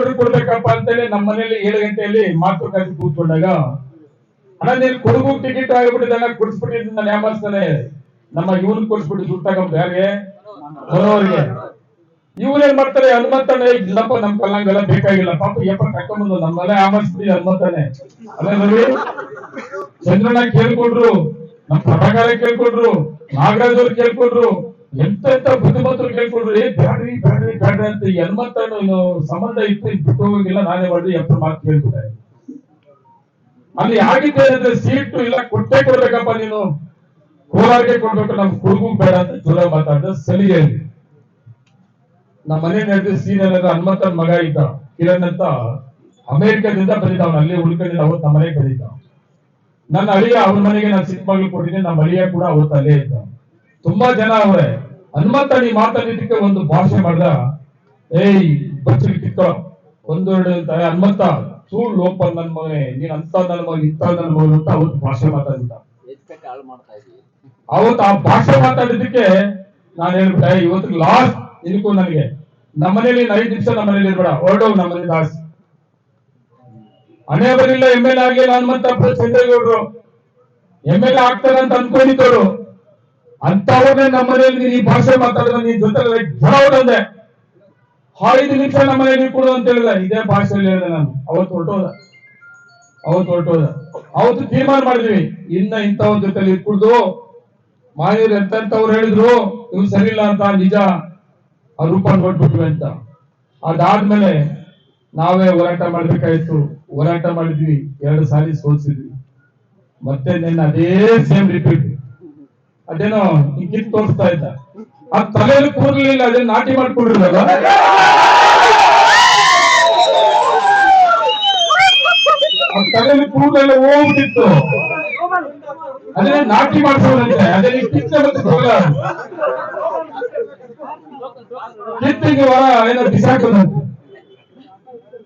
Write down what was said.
ಕೆಂಪೇಗೌಡರು ಕೊಡ್ಬೇಕಪ್ಪ ಅಂತೇಳಿ ನಮ್ಮ ಮನೆಯಲ್ಲಿ ಏಳು ಗಂಟೆಯಲ್ಲಿ ಮಾತುಕತೆ ಕೂತ್ಕೊಂಡಾಗ, ಅಣ್ಣ, ನೀನ್ ಕೊಡಗು ಟಿಕೆಟ್ ಆಗಿಬಿಟ್ಟಿದ್ದಾನ ಕೊಡಿಸ್ಬಿಟ್ಟಿದ್ದು ನಾನು ಯಾಮಾರಿಸ್ತಾನೆ ನಮ್ಮ ಇವನ್ ಕೊಡಿಸ್ಬಿಟ್ಟು ತಗೊಂಡು ಯಾರಿಗೆ? ಬರೋರಿಗೆ. ಇವ್ರೇನ್ ಮಾಡ್ತಾರೆ, ಹನುಮಂತನ, ಇಲ್ಲಪ್ಪ, ನಮ್ ಕಲ್ಲಂಗೆಲ್ಲ ಬೇಕಾಗಿಲ್ಲ, ಪಾಪ ಯಪ್ಪ ಕರ್ಕೊಂಡ್ಬಂದು ಮನೆ ಆಮೇಲೆ ಹನುಮಂತನೇ. ಅಲ್ಲ ನೋಡಿ ಚಂದ್ರನ ಕೇಳ್ಕೊಂಡ್ರು ನಮ್ ಪ್ರಭಾಕರ ಕೇಳ್ಕೊಂಡ್ರು, ನಾಗರಾಜ್ ಅವ್ರು ಕೇಳ್ಕೊಂಡ್ರು ಎಂತ ಎಂತ ಬುದ್ಧಿಮಂತರು ಕೇಳ್ಕೊಂಡ್ರಿ ಬ್ಯಾಡ್ರಿ ಬ್ಯಾಡ್ರಿ ಬ್ಯಾಡ್ರಿ ಅಂತ ಇನ್ನು ಸಂಬಂಧ ಇತ್ತು ಬಿಟ್ಟು ಹೋಗಿಲ್ಲ ನಾನೇ ಮಾಡಿ ಎಂತ ಮಾತು ಕೇಳ್ಬಿಟ್ಟೆ. ಅಲ್ಲಿ ಆಗಿದ್ದೆ ಅಂದ್ರೆ ಸೀಟು ಇಲ್ಲ, ಕೊಟ್ಟೆ ಕೊಡ್ಬೇಕಪ್ಪ ನೀನು. ಕೋಲಾರ್ಗೆ ಕೊಡ್ಬೇಕು ನಮ್ ಕುಡುಗು ಬೇಡ ಅಂತ ಜೋರ ಮಾತಾಡ್ದ, ಸಲಿಗೆ ನಮ್ಮ ಮನೆ ನಡೆದ ಸೀನಿಯರ್ ಹನುಮಂತನ ಮಗ ಇದ್ದ, ಕಿರಣ್ ಅಂತ. ಅಮೆರಿಕದಿಂದ ಬಂದಿದ್ದ ಅವನು ಅಲ್ಲಿ ಉಳ್ಕೊಂಡಿದ್ದ ಅವತ್ತು ನಮ್ಮ ಮನೆಗೆ ಬಂದಿದ್ದ. ನನ್ನ ಅಳಿಯ ಅವ್ರ ಮನೆಗೆ ನಾನು ಸಿಕ್ಕ ಮಗಳು ಕೊಟ್ಟಿದ್ದೀನಿ ನಮ್ಮ ಅಳಿಯ ಕೂಡ ಅವತ್ತು ಅಲ್ಲೇ ಇದ್ದ. ತುಂಬಾ ಜನ ಅವರೇ ಹನುಮಂತ ನೀ ಮಾತಾಡಿದ್ದಕ್ಕೆ ಒಂದು ಭಾಷೆ ಮಾಡ್ದ ಏಯ್ ಬಚ್ಚಿ ಕಿತ್ತೋ ಒಂದೆರಡು ಹನುಮಂತ ಸೂಳ್ ಲೋಪ ನನ್ ಮಗನೇ ನೀನ್ ಅಂತ ನನ್ನ ಮಗ ಇಂತ ನನ್ನ ಮಗ ಅಂತ ಅವತ್ತು ಭಾಷೆ ಮಾತಾಡಿದ್ದ. ಅವತ್ತು ಆ ಭಾಷೆ ಮಾತಾಡಿದ್ದಕ್ಕೆ ನಾನು ಹೇಳ್ಬಿಟ್ಟೆ ಇವತ್ತು ಲಾಸ್ಟ್ ಇದಕ್ಕೂ ನನಗೆ ನಮ್ಮ ಮನೇಲಿ ಐದು ನಿಮಿಷ ನಮ್ಮ ಮನೇಲಿ ಇರ್ಬೇಡ ಹೊರಡೋಗ್ ನಮ್ಮ ಲಾಸ್ ಹಣೆ ಬರಲಿಲ್ಲ ಎಂ ಎಲ್ ಆಗಿಲ್ಲ ಹನುಮಂತಪ್ಪ ಚಂದ್ರೇಗೌಡರು. ಎಂ ಎಲ್ ಆಗ್ತಾರೆ ಅಂತ ಅನ್ಕೊಂಡಿದ್ದವರು. ಅಂತವ್ರನ್ನೇ ನಮ್ಮ ಮನೇಲಿ ಈ ಭಾಷೆ ಮಾತಾಡಿದ್ರೆ ನೀನ್ ಜೊತೆ ಹೊಡಂದೆ ಐದು ನಿಮಿಷ ನಮ್ಮ ಮನೆಯಲ್ಲಿ ಕೊಡು ಅಂತ ಹೇಳಿಲ್ಲ ಇದೇ ಭಾಷೆಯಲ್ಲಿ ಹೇಳಿದೆ ನಾನು. ಅವತ್ತು ಹೊರಟೋದ. ಅವತ್ತು ಹೊರಟೋದ. ಅವತ್ತು ತೀರ್ಮಾನ ಮಾಡಿದ್ವಿ. ಇನ್ನ ಇಂಥವ್ರ ಜೊತೆಲಿ ಇಟ್ಕೊಳ್ದು ಮಾಹಿತಿ ಎಂತವ್ರು ಹೇಳಿದ್ರು ಇವ್ ಸರಿ ಇಲ್ಲ ಅಂತ ನಿಜ, ಆ ರೂಪ ಕೊಟ್ಬಿಟ್ವಿ ಅಂತ. ಅದಾದ್ಮೇಲೆ ನಾವೇ ಹೋರಾಟ ಮಾಡ್ಬೇಕಾಯ್ತು. ಹೋರಾಟ ಮಾಡಿದ್ವಿ. ಎರಡು ಸಾರಿ ಸೋಲ್ಸಿದ್ವಿ. ಮತ್ತೆ ನಿನ್ನ ಅದೇ ಸೇಮ್ ರಿಪೀಟ್ ಅದೇನೋ ಕಿತ್ ತೋರಿಸ್ತಾ ಇದ್ದ. ಆ ತಲೆಯಲ್ಲಿ ಕೂರ್ಲಿಲ್ಲ ಅದೇ ನಾಟಿ ಮಾಡ್ಕೊಂಡಿರಲ್ಲ ಆ ತಲೆಯಲ್ಲಿ ಕೂದಲೆಲ್ಲ ಹೋಗ್ಬಿಟ್ಟಿತ್ತು. ಅದೇ ನಾಟಿ ಮಾಡ್ಸೋದಂತೆ ಅದೇ ಕಿತ್ತ ಕಿತ್ತಿಗೆ ವರ ಏನೋ ಬಿಸಾಕೋದಂತೆ